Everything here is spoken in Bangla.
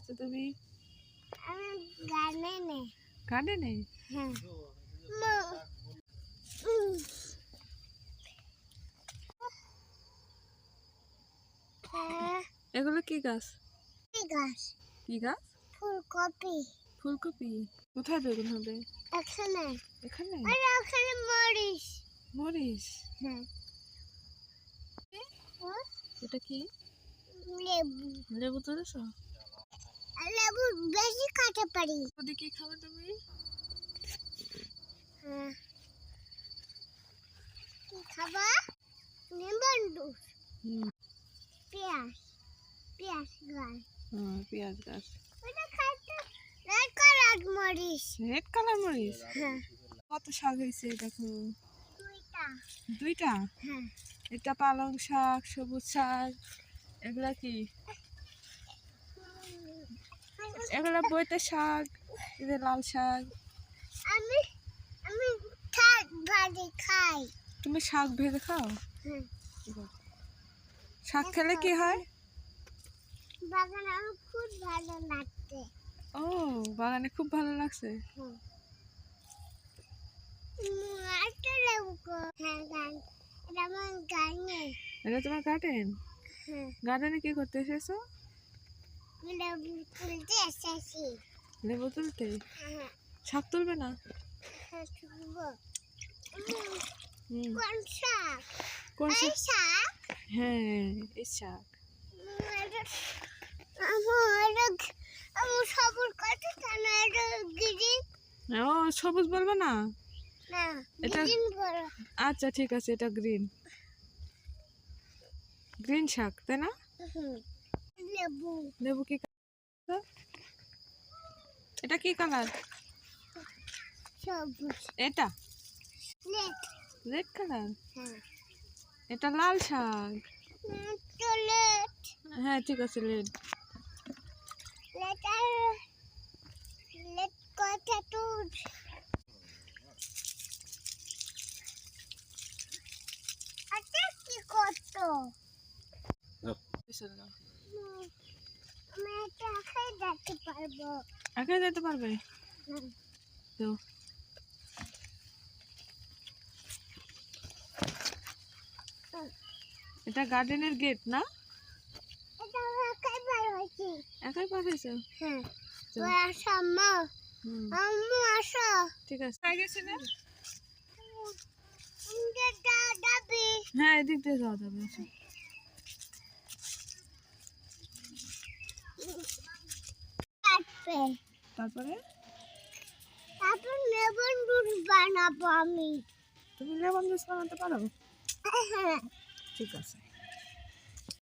এসেছ তুমি? আমি গানে নে গার্ডেনে হ্যাঁ। হ্যাঁ, এগুলো কি গাছ? কি গাছ? ফুলকপি। ফুলকপি। কোথায় বেগুন হবে? এখানে। এখানে? ওখানে মরিচ। মরিচ? হ্যাঁ। এটা কি? লেবু। লেবু তুলেছ? লেবু বেশি কাটতে পারি। ওদিকে কি খাবে তুমি? হ্যাঁ। কি খাবা? নিম্বু হুম। পেঁয়াজ। পেঁয়াজ গাছ। হ্যাঁ, পেঁয়াজ গাছ। ওটা খাইতে রেড কালার মরিচ। রেড কালার মরিচ? হ্যাঁ। কত শাক হয়েছে দেখো দুইটা। দুইটা? হ্যাঁ। এটা পালং শাক সবুজ শাক এগুলা কি? এগুলা বইতে শাক লাল শাক। আমি আমি শাক ভাজি খাই। তুমি শাক ভেজে খাও? হ্যাঁ। শাক খেলে কি হয়? বাগান আমার খুব ভালো লাগছে। ও বাগানে খুব ভালো লাগছে? হ্যাঁ। গান এটা আমার গানে এটা তোমার গার্ডেন হ্যাঁ। গার্ডেনে কি করতে এসেছ? লেবু তুলতে? শাক তুলবে না? কোন শাক কোন শাক হ্যাঁ এই শাক ও, সবুজ বলব না? এটা- আচ্ছা ঠিক আছে, এটা গ্রিন গ্রিন শাক তাই না? লেবু। লেবু কি? এটা কি কালার? সবুজ। এটা? রেড। কালার? হ্যাঁ। এটা লাল শাক। হ্যাঁ ঠিক আছে রেড। লেট কথা তুল আচ্ছা কি করতো? আগে যেতে পারবে? তো। এটা গার্ডেনের গেট না? এটা আমার হয়েছে একাই হ্যাঁ ঠিক আছে। গেছে না হ্যাঁ এদিক দিয়ে যাওয়া যাবে। কাটবে তারপরে? তারপর লেবন দুধ বানাবো আমি। তুমি লেমন জুস বানাতে পারো? হ্যাঁ। ঠিক আছে।